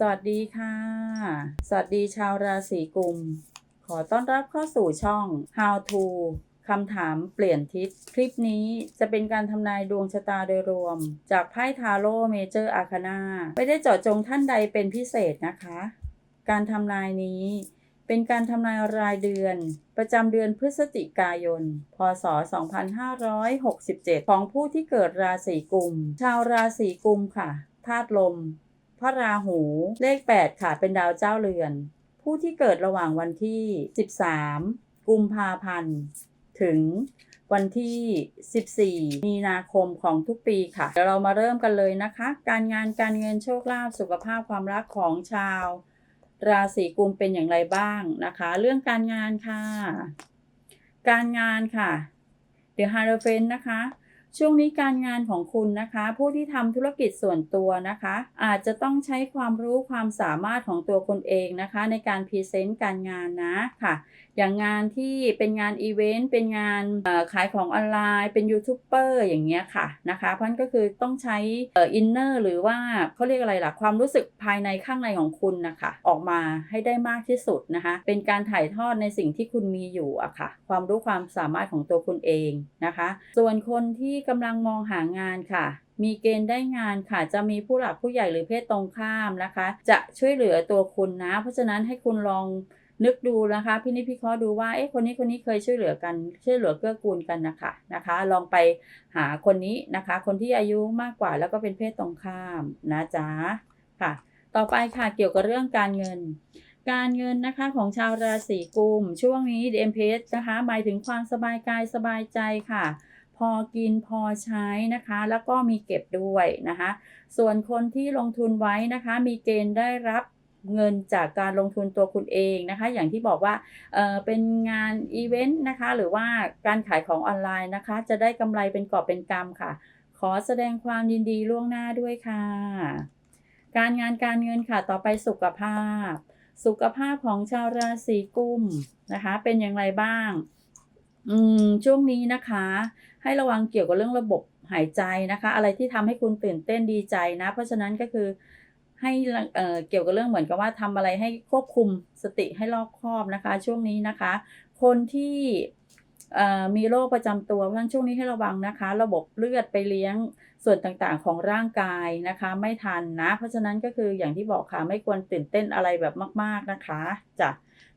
สวัสดีค่ะ สวัสดีชาวราศีกุม ขอต้อนรับเข้าสู่ช่อง How to คำถามเปลี่ยนทิศ คลิปนี้จะเป็นการทำนายดวงชะตาโดยรวม จากไพ่ทาโร่เมเจอร์อาคานาไม่ได้เจาะจงท่านใดเป็นพิเศษนะคะ การทำนายนี้เป็นการทำนายรายเดือน ประจำเดือนพฤศจิกายน พศ 2567 ของผู้ที่เกิดราศีกุม ชาวราศีกุมค่ะธาตุลม พระราหู เลข 8 ค่ะ เป็นดาวเจ้าเรือน ผู้ที่เกิดระหว่างวันที่ 13 กุมภาพันธ์ ถึงวันที่ 14 มีนาคมของทุกปีค่ะ เดี๋ยวเรามาเริ่มกันเลยนะคะ การงานการเงินโชคลาภสุขภาพความรักของชาว ราศีกุมเป็นอย่างไรบ้างนะคะ เรื่องการงานค่ะ การงานค่ะ เดี๋ยวฮาร์เฟนนะคะ ช่วงนี้การงานของคุณนะคะ ผู้ที่ทำธุรกิจส่วนตัวนะคะ อาจจะต้องใช้ความรู้ความสามารถของตัวคนเองนะคะ ในการพรีเซนต์การงานนะค่ะ อย่างงานที่เป็นงานอีเวนต์เป็นงานขายของออนไลน์ เป็นยูทูบเบอร์อย่างเงี้ยค่ะนะคะเพราะนั้นก็คือต้องใช้อินเนอร์หรือว่าเขาเรียกอะไรล่ะ ความรู้สึกภายในข้างในของคุณนะคะ ออกมาให้ได้มากที่สุดนะคะ เป็นการถ่ายทอดในสิ่งที่คุณมีอยู่อะค่ะ ความรู้ความสามารถของตัวคุณเองนะคะ ส่วนคนที่กำลังมองหางานค่ะมีเกณฑ์ได้งานค่ะ จะมีผู้หลักผู้ใหญ่หรือเพศตรงข้ามนะคะ จะช่วยเหลือตัวคุณนะ เพราะฉะนั้นให้คุณลอง นึกดูนะคะพี่นิจพิเคราะห์ดูว่าเอ๊ะคนนี้คนนี้เคยช่วยเหลือกันช่วยเหลือเกื้อกูลกันนะคะนะคะ ลองไปหาคนนี้นะคะ คนที่อายุมากกว่าแล้วก็เป็นเพศตรงข้ามนะจ๊ะค่ะ ต่อไปค่ะเกี่ยวกับเรื่องการเงิน การเงินนะคะของชาวราศีกุมช่วงนี้ DMPS นะคะ หมายถึงความสบายกายสบายใจค่ะพอกินพอใช้นะคะ แล้วก็มีเก็บด้วยนะคะ ส่วนคนที่ลงทุนไว้นะคะ มีเกณฑ์ได้รับ เงินจากการลงทุนตัวคุณเองนะคะ อย่างที่บอกว่าเออเป็นงานอีเวนต์นะคะ หรือว่าการขายของออนไลน์นะคะ จะได้กำไรเป็นกอบเป็นกำค่ะ ขอแสดงความยินดีล่วงหน้าด้วยค่ะ การงานการเงินค่ะต่อไปสุขภาพ สุขภาพของชาวราศีกุมนะคะ เป็นอย่างไรบ้างอืมช่วงนี้นะคะ ให้ระวังเกี่ยวกับเรื่องระบบหายใจนะคะ อะไรที่ทำให้คุณตื่นเต้นดีใจนะ เพราะฉะนั้นก็คือ ให้เอ่อเกี่ยวกับเรื่องเหมือนกับว่าทำอะไรให้ควบคุมสติให้รอบคอบนะคะ ช่วงนี้นะคะ คนที่เอ่อมีโรคประจำตัวเพราะฉะนั้นช่วงนี้ให้ระวังนะคะ ระบบเลือดไปเลี้ยงส่วนต่างๆของร่างกายนะคะ ไม่ทันนะ เพราะฉะนั้นก็คืออย่างที่บอกค่ะไม่ควรตื่นเต้นอะไรแบบมาก ๆนะคะจ้ะ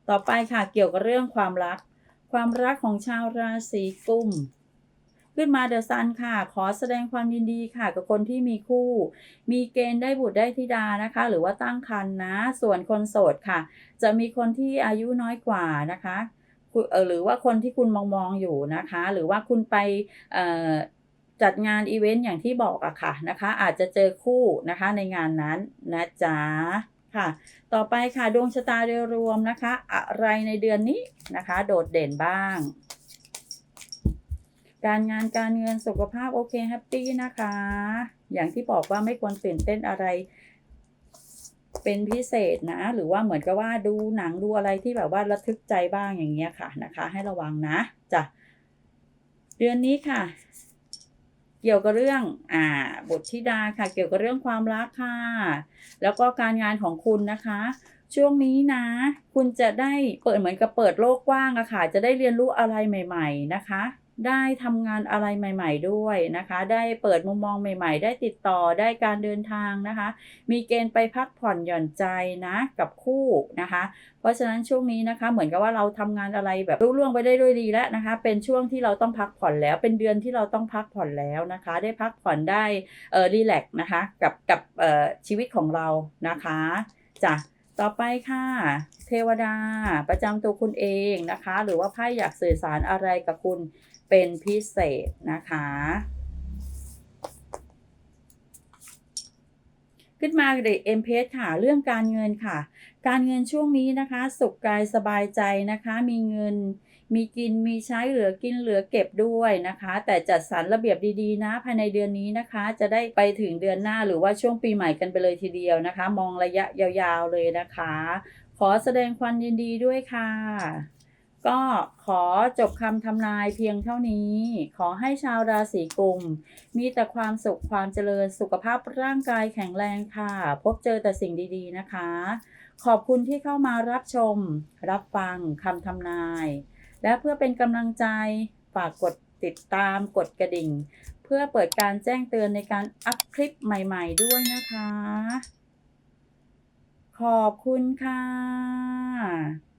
ต่อไปค่ะเกี่ยวกับเรื่องความรัก ความรักของชาวราศีกุม ขึ้นมาเดอะซันค่ะ ขอแสดงความยินดีค่ะ กับคนที่มีคู่ มีเกณฑ์ได้บุตรได้ธิดานะคะ หรือว่าตั้งครรภ์นะ ส่วนคนโสดค่ะ จะมีคนที่อายุน้อยกว่านะคะหรือว่าคนที่คุณมองมองอยู่นะคะ หรือว่าคุณไปจัดงานอีเวนต์อย่างที่บอกอะค่ะนะคะ อาจจะเจอคู่นะคะในงานนั้นนะจ๊ะค่ะ ต่อไปค่ะดวงชะตาโดยรวมนะคะ อะไรในเดือนนี้นะคะ โดดเด่นบ้าง การงานการเงินสุขภาพโอเคแฮปปี้นะคะ อย่างที่บอกว่าไม่ควรตื่นเต้นอะไร เป็นพิเศษนะ หรือว่าเหมือนกับว่าดูหนังดูอะไรที่แบบว่าระทึกใจบ้างอย่างเงี้ยค่ะนะคะ ให้ระวังนะจ้ะเดือนนี้ค่ะ เกี่ยวกับเรื่องอ่าบทธิดาค่ะ เกี่ยวกับเรื่องความรักค่ะ แล้วก็การงานของคุณนะคะช่วงนี้นะ คุณจะได้เปิดเหมือนกับเปิดโลกกว้างอะค่ะ จะได้เรียนรู้อะไรใหม่ ๆ นะคะ ได้ทำงานอะไรใหม่ ๆ ด้วยนะคะ ได้เปิดมุมมองใหม่ ๆ ได้ติดต่อได้การเดินทางนะคะ มีเกณฑ์ไปพักผ่อนหย่อนใจนะกับคู่นะคะ เพราะฉะนั้นช่วงนี้นะคะ เหมือนกับว่าเราทำงานอะไรแบบรุ่ล่วงไปได้ด้วยดีแล้วนะคะ เป็นช่วงที่เราต้องพักผ่อนแล้ว เป็นเดือนที่เราต้องพักผ่อนแล้วนะคะ ได้พักผ่อนได้เออรีแลกซ์นะคะกับกับเอ่อชีวิตของเรานะคะจ้ะต่อไปค่ะ เทวดาประจำตัวคุณเองนะคะ หรือว่าไพ่อยากสื่อสารอะไรกับคุณ เป็นพิเศษนะคะ ขึ้นมาเด็กเอ็มเพสค่ะ เรื่องการเงินค่ะ การเงินช่วงนี้นะคะ สุขกายสบายใจนะคะ มีเงิน มีกิน มีใช้เหลือกินเหลือเก็บด้วยนะคะ แต่จัดสรรระเบียบดีๆ นะ ภายในเดือนนี้นะคะ จะได้ไปถึงเดือนหน้าหรือว่าช่วงปีใหม่กันไปเลยทีเดียวนะคะ มองระยะยาวๆเลยนะคะ ขอแสดงความยินดีด้วยค่ะ ก็ขอจบคำทำนายเพียงเท่านี้ ขอให้ชาวราศีกุม มีแต่ความสุขความเจริญสุขภาพร่างกายแข็งแรงค่ะ พบเจอแต่สิ่งดีๆนะคะ ขอบคุณที่เข้ามารับชม รับฟังคำทำนาย และเพื่อเป็นกำลังใจฝากกดติดตามกดกระดิ่ง เพื่อเปิดการแจ้งเตือนในการอัพคลิปใหม่ๆด้วยนะคะ ขอบคุณค่ะ